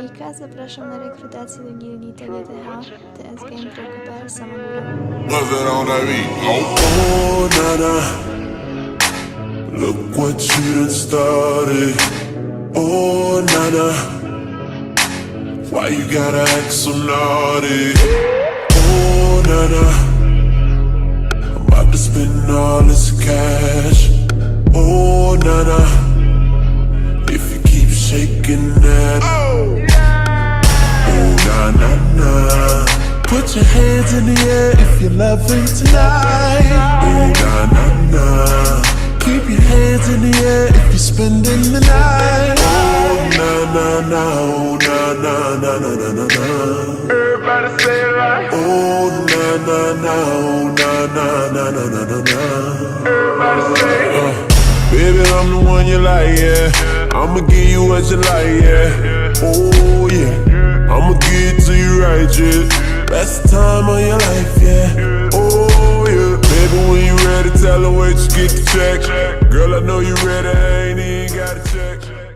Hejka, zapraszam na rekrutację do gildii TGTH, tsgames.pl, sama góra. What's that on that beat? Oh, oh na na. Look what you done started. Oh na na. Why you gotta act so naughty? Oh na na. I'm about to spend all this cash. Oh na shaking that. Oh. Oh na na na. Put your hands in the air if you're loving tonight. Oh na na na. Keep your hands in the air if you're spending the night. Oh na na na. Oh na na na na na na na. Everybody say it like. Oh na na na. Oh na na na na na na na. Everybody say it. Baby, I'm the one you like, yeah. I'ma give you what you like, yeah. Oh, yeah. I'ma give it to you right, yeah. Best time of your life, yeah. Oh, yeah. Baby, when you ready, tell her where you get the check. Girl, I know you ready, I ain't even gotta check.